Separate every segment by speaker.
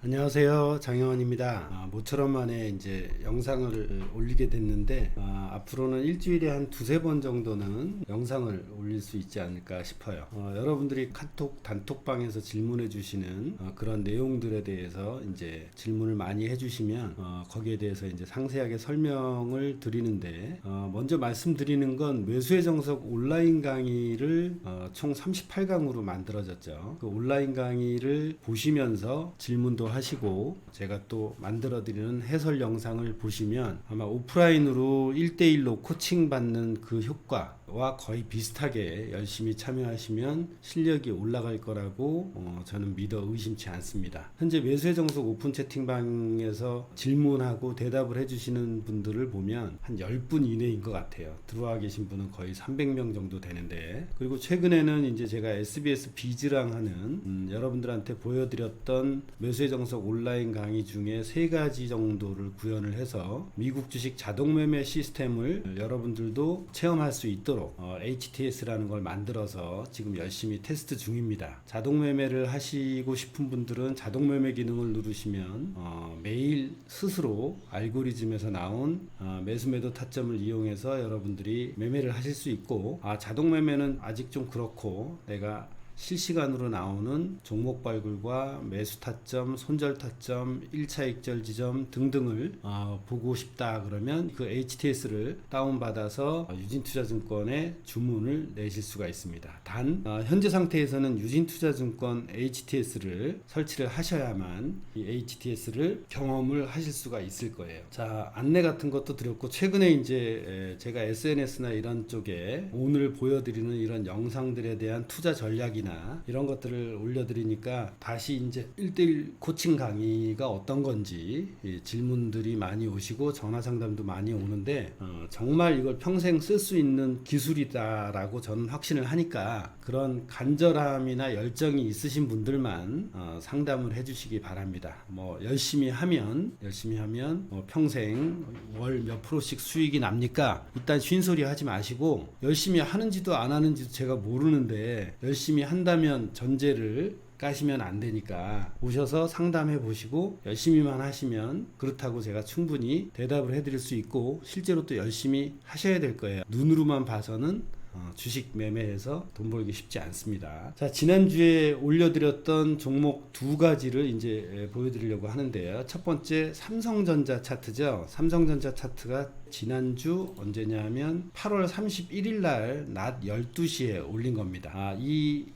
Speaker 1: 안녕하세요. 장영원입니다. 아, 모처럼 만에 이제 영상을 올리게 됐는데 아, 앞으로는 일주일에 한 두세 번 정도는 영상을 올릴 수 있지 않을까 싶어요. 어, 여러분들이 카톡 단톡방에서 질문해 주시는 어, 그런 내용들에 대해서 이제 질문을 많이 해주시면 어, 거기에 대해서 이제 상세하게 설명을 드리는데 어, 먼저 말씀드리는 건 매수의 정석 온라인 강의를 어, 총 38강으로 만들어졌죠. 그 온라인 강의를 보시면서 질문도 하시고 제가 또 만들어 드리는 해설 영상을 보시면 아마 오프라인으로 1대1로 코칭 받는 그 효과 와 거의 비슷하게 열심히 참여하시면 실력이 올라갈 거라고 어, 저는 믿어 의심치 않습니다. 현재 매수의 정석 오픈 채팅방에서 질문하고 대답을 해주시는 분들을 보면 한 10분 이내인 것 같아요. 들어와 계신 분은 거의 300명 정도 되는데 그리고 최근에는 이제 제가 SBS 비즈랑 하는 음, 여러분들한테 보여드렸던 매수의 정석 온라인 강의 중에 세 가지 정도를 구현을 해서 미국 주식 자동 매매 시스템을 여러분들도 체험할 수 있도록 어, HTS라는 걸 만들어서 지금 열심히 테스트 중입니다. 자동 매매를 하시고 싶은 분들은 자동 매매 기능을 누르시면 어, 매일 스스로 알고리즘에서 나온 어, 매수 매도 타점을 이용해서 여러분들이 매매를 하실 수 있고 아 자동 매매는 아직 좀 그렇고 내가 실시간으로 나오는 종목 발굴과 매수 타점, 손절 타점, 1차 익절 지점 등등을 어, 보고 싶다 그러면 그 HTS를 다운받아서 어, 유진투자증권에 주문을 내실 수가 있습니다. 단 어, 현재 상태에서는 유진투자증권 HTS를 설치를 하셔야만 이 HTS를 경험을 하실 수가 있을 거예요. 자 안내 같은 것도 드렸고 최근에 이제 에, 제가 SNS나 이런 쪽에 오늘 보여드리는 이런 영상들에 대한 투자 전략이나 이런 것들을 올려드리니까 다시 이제 1대1 코칭 강의가 어떤 건지 이 질문들이 많이 오시고 전화 상담도 많이 오는데 어, 정말 이걸 평생 쓸 수 있는 기술이다라고 저는 확신을 하니까 그런 간절함이나 열정이 있으신 분들만 어, 상담을 해주시기 바랍니다. 뭐 열심히 하면 열심히 하면 뭐 평생 월 몇 프로씩 수익이 납니까? 일단 쉰소리 하지 마시고 열심히 하는지도 안 하는지도 제가 모르는데 열심히 한 다면 전제를 까시면 안 되니까 오셔서 상담해 보시고 열심히만 하시면 그렇다고 제가 충분히 대답을 해드릴 수 있고 실제로 또 열심히 하셔야 될 거예요. 눈으로만 봐서는 어, 주식 매매해서 돈 벌기 쉽지 않습니다. 자, 지난주에 올려드렸던 종목 두 가지를 이제 에, 보여드리려고 하는데요. 첫 번째 삼성전자 차트죠. 삼성전자 차트가 지난주 언제냐 하면 8월 31일 날 낮 12시에 올린 겁니다. 아, 이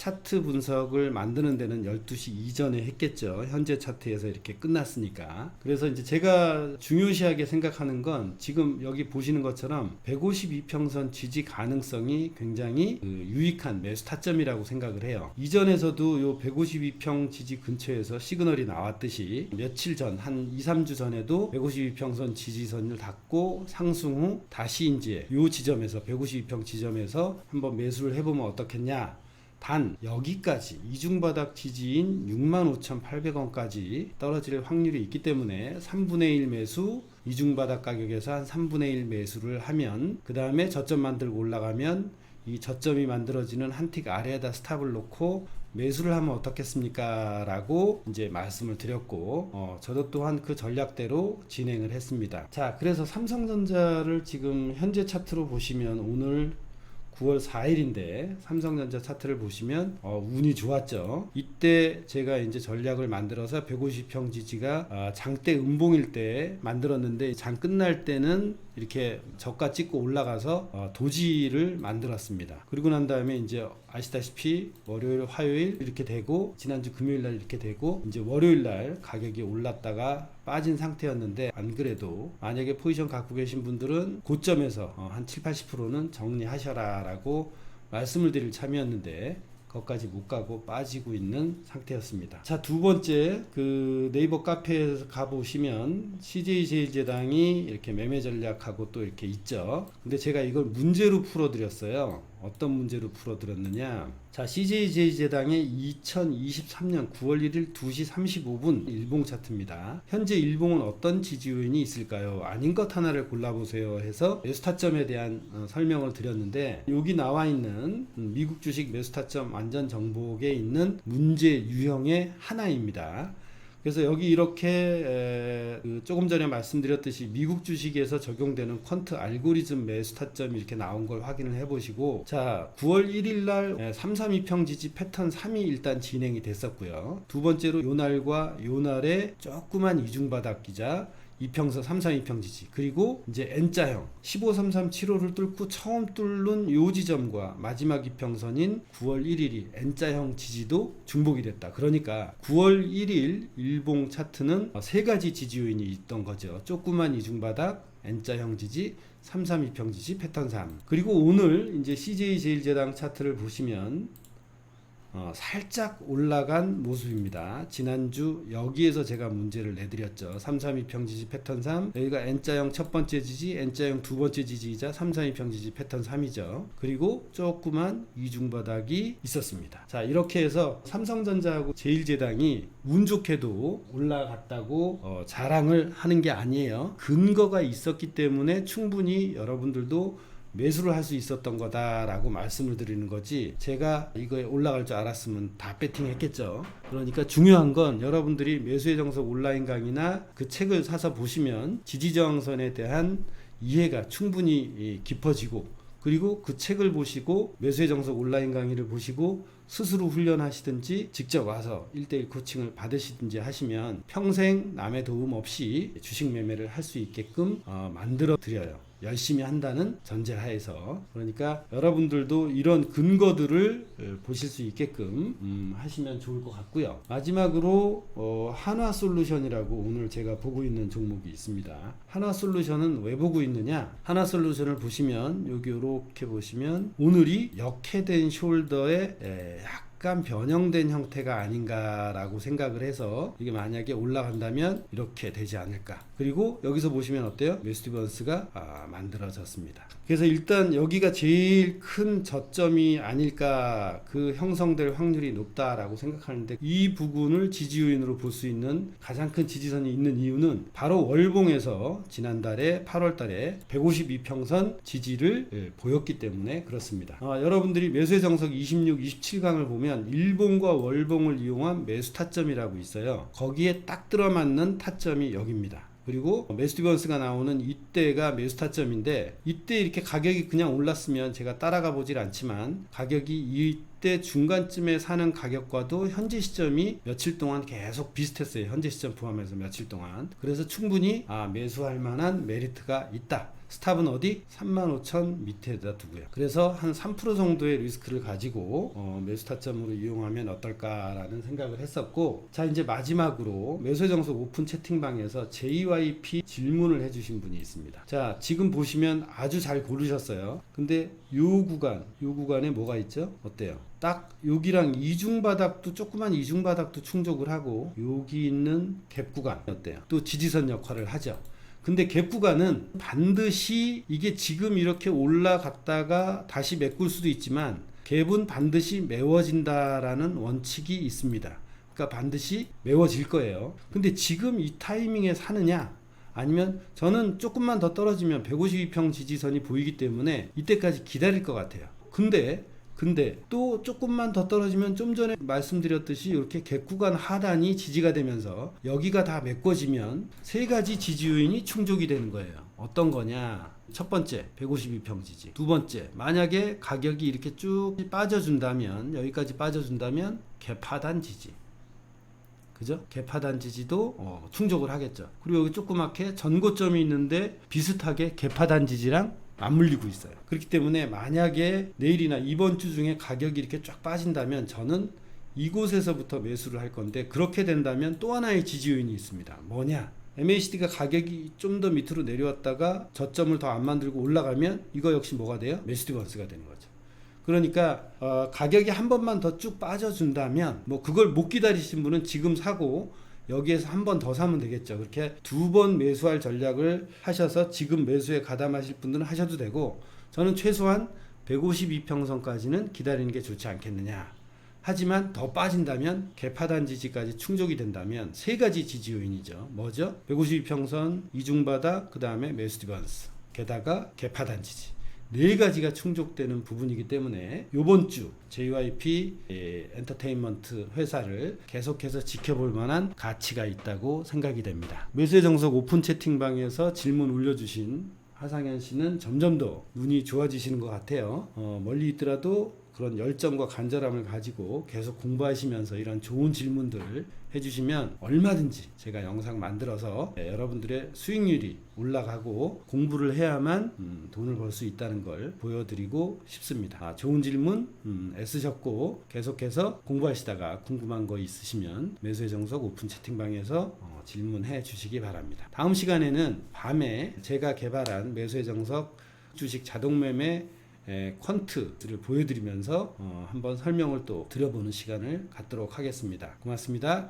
Speaker 1: 차트 분석을 만드는 데는 12시 이전에 했겠죠. 현재 차트에서 이렇게 끝났으니까. 그래서 이제 제가 중요시하게 생각하는 건 지금 여기 보시는 것처럼 152평선 지지 가능성이 굉장히 그 유익한 매수 타점이라고 생각을 해요. 이전에서도 요 152평 지지 근처에서 시그널이 나왔듯이 며칠 전, 한 2, 3주 전에도 152평선 지지선을 닫고 상승 후 다시 이제 요 지점에서 152평 지점에서 한번 매수를 해보면 어떻겠냐. 단 여기까지 이중바닥 지지인 65,800원까지 떨어질 확률이 있기 때문에 3분의 1 매수 이중바닥 가격에서 한 3분의 1 매수를 하면 그 다음에 저점 만들고 올라가면 이 저점이 만들어지는 한 틱 아래에다 스탑을 놓고 매수를 하면 어떻겠습니까? 라고 이제 말씀을 드렸고, 어, 저도 또한 그 전략대로 진행을 했습니다. 자, 그래서 삼성전자를 지금 현재 차트로 보시면 오늘 9월 4일인데 삼성전자 차트를 보시면 어, 운이 좋았죠. 이때 제가 이제 전략을 만들어서 150평 지지가 아, 장대 음봉일 때 만들었는데 장 끝날 때는 이렇게 저가 찍고 올라가서 어, 도지를 만들었습니다. 그리고 난 다음에 이제 아시다시피 월요일, 화요일 이렇게 되고 지난주 금요일 날 이렇게 되고 이제 월요일 날 가격이 올랐다가 빠진 상태였는데 안 그래도 만약에 포지션 갖고 계신 분들은 고점에서 어, 한 7, 80%는 정리하셔라 라고 말씀을 드릴 참이었는데 거기까지 못 가고 빠지고 있는 상태였습니다. 자, 두 번째, 그 네이버 카페에 가보시면 CJ제일제당이 이렇게 매매 전략하고 또 이렇게 있죠. 근데 제가 이걸 문제로 풀어드렸어요. 어떤 문제로 풀어드렸느냐. 자, CJ제일제당의 2023년 9월 1일 2시 35분 일봉 차트입니다. 현재 일봉은 어떤 지지 요인이 있을까요? 아닌 것 하나를 골라보세요 해서 매수타점에 대한 어, 설명을 드렸는데 여기 나와 있는 음, 미국 주식 매수타점 완전 정복에 있는 문제 유형의 하나입니다. 그래서 여기 이렇게 조금 전에 말씀드렸듯이 미국 주식에서 적용되는 퀀트 알고리즘 매수 타점이 이렇게 나온 걸 확인을 해보시고 자 9월 1일 날 332평 지지 패턴 3이 일단 진행이 됐었고요. 두 번째로 요 날과 요날의 조그만 이중바닥 기자 이평선 33이평 지지 그리고 이제 N자형 15337호를 뚫고 처음 뚫는 요 지점과 마지막 이평선인 9월 1일이 N자형 지지도 중복이 됐다. 그러니까 9월 1일 일봉 차트는 세 가지 지지 요인이 있던 거죠. 조그만 이중바닥 N자형 지지 332평 지지 패턴 3 그리고 오늘 이제 CJ 제일제당 차트를 보시면 어, 살짝 올라간 모습입니다. 지난주 여기에서 제가 문제를 내드렸죠. 332평 지지 패턴 3 여기가 N자형 첫 번째 지지, N자형 두 번째 지지이자 332평 지지 패턴 3이죠. 그리고 조그만 이중바닥이 있었습니다. 자 이렇게 해서 삼성전자하고 제일제당이 운 좋게도 올라갔다고 어, 자랑을 하는 게 아니에요. 근거가 있었기 때문에 충분히 여러분들도 매수를 할 수 있었던 거다라고 말씀을 드리는 거지 제가 이거에 올라갈 줄 알았으면 다 배팅했겠죠 그러니까 중요한 건 여러분들이 매수의 정석 온라인 강의나 그 책을 사서 보시면 지지저항선에 대한 이해가 충분히 이, 깊어지고 그리고 그 책을 보시고 매수의 정석 온라인 강의를 보시고 스스로 훈련하시든지 직접 와서 1대1 코칭을 받으시든지 하시면 평생 남의 도움 없이 주식 매매를 할 수 있게끔 어, 만들어 드려요. 열심히 한다는 전제하에서 그러니까 여러분들도 이런 근거들을 어, 보실 수 있게끔 음, 하시면 좋을 것 같고요. 마지막으로 어, 한화 솔루션이라고 오늘 제가 보고 있는 종목이 있습니다. 한화 솔루션은 왜 보고 있느냐? 한화 솔루션을 보시면 여기 이렇게 보시면 오늘이 역해된 숄더에 에, 약간 변형된 형태가 아닌가라고 생각을 해서 이게 만약에 올라간다면 이렇게 되지 않을까. 그리고 여기서 보시면 어때요? 메스티번스가 아, 만들어졌습니다. 그래서 일단 여기가 제일 큰 저점이 아닐까 그 형성될 확률이 높다라고 생각하는데 이 부분을 지지 요인으로 볼 수 있는 가장 큰 지지선이 있는 이유는 바로 월봉에서 지난달에 8월달에 152평선 지지를 예, 보였기 때문에 그렇습니다. 아, 여러분들이 매수의 정석 26, 27강을 보면 일봉과 월봉을 이용한 매수 타점이라고 있어요. 거기에 딱 들어맞는 타점이 여기입니다. 그리고 메스티번스가 나오는 이때가 매수 타점인데 이때 이렇게 가격이 그냥 올랐으면 제가 따라가 보질 않지만 가격이 이 때 중간쯤에 사는 가격과도 현재 시점이 며칠 동안 계속 비슷했어요. 현재 시점 포함해서 며칠 동안. 그래서 충분히 아, 매수할 만한 메리트가 있다. 스탑은 어디? 35,000 밑에다 두고요. 그래서 한 3% 정도의 리스크를 가지고 어, 매수 타점으로 이용하면 어떨까라는 생각을 했었고 자 이제 마지막으로 매수 정석 오픈 채팅방에서 JYP 질문을 해주신 분이 있습니다. 자 지금 보시면 아주 잘 고르셨어요. 근데 요 구간 요 구간에 뭐가 있죠? 어때요? 딱 여기랑 이중바닥도 조그만 이중바닥도 충족을 하고 여기 있는 갭 구간 어때요? 또 지지선 역할을 하죠. 근데 갭 구간은 반드시 이게 지금 이렇게 올라갔다가 다시 메꿀 수도 있지만 갭은 반드시 메워진다라는 원칙이 있습니다. 그러니까 반드시 메워질 거예요. 근데 지금 이 타이밍에 사느냐? 아니면 저는 조금만 더 떨어지면 152평 지지선이 보이기 때문에 이때까지 기다릴 것 같아요. 근데 근데 또 조금만 더 떨어지면 좀 전에 말씀드렸듯이 이렇게 객구간 하단이 지지가 되면서 여기가 다 메꿔지면 세 가지 지지 요인이 충족이 되는 거예요. 어떤 거냐? 첫 번째 152평 지지. 두 번째 만약에 가격이 이렇게 쭉 빠져준다면 여기까지 빠져준다면 개파단 지지. 그죠? 개파단 지지도 어, 충족을 하겠죠. 그리고 여기 조그맣게 전고점이 있는데 비슷하게 개파단 지지랑 맞물리고 있어요. 그렇기 때문에 만약에 내일이나 이번 주 중에 가격이 이렇게 쫙 빠진다면 저는 이곳에서부터 매수를 할 건데 그렇게 된다면 또 하나의 지지 요인이 있습니다. 뭐냐? MACD가 가격이 좀 더 밑으로 내려왔다가 저점을 더 안 만들고 올라가면 이거 역시 뭐가 돼요? 메스티번스가 되는 거죠. 그러니까 어, 가격이 한 번만 더 쭉 빠져준다면 뭐 그걸 못 기다리신 분은 지금 사고 여기에서 한 번 더 사면 되겠죠. 그렇게 두 번 매수할 전략을 하셔서 지금 매수에 가담하실 분들은 하셔도 되고 저는 최소한 152평선까지는 기다리는 게 좋지 않겠느냐. 하지만 더 빠진다면 개파단 지지까지 충족이 된다면 세 가지 지지 요인이죠. 뭐죠? 152평선, 이중바닥, 그 다음에 매수 디반스, 게다가 개파단 지지. 네 가지가 충족되는 부분이기 때문에 이번 주 JYP 예, 엔터테인먼트 회사를 계속해서 지켜볼 만한 가치가 있다고 생각이 됩니다. 매수의 정석 오픈 채팅방에서 질문 올려주신 하상현 씨는 점점 더 눈이 좋아지시는 것 같아요. 어, 멀리 있더라도 그런 열정과 간절함을 가지고 계속 공부하시면서 이런 좋은 질문들을 해주시면 얼마든지 제가 영상 만들어서 예, 여러분들의 수익률이 올라가고 공부를 해야만 음, 돈을 벌 수 있다는 걸 보여드리고 싶습니다. 아, 좋은 질문 음, 애쓰셨고 계속해서 공부하시다가 궁금한 거 있으시면 매수의 정석 오픈 채팅방에서 어, 질문해 주시기 바랍니다. 다음 시간에는 밤에 제가 개발한 매수의 정석 주식 자동 매매 에, 퀀트를 보여드리면서 어, 한번 설명을 또 드려보는 시간을 갖도록 하겠습니다. 고맙습니다.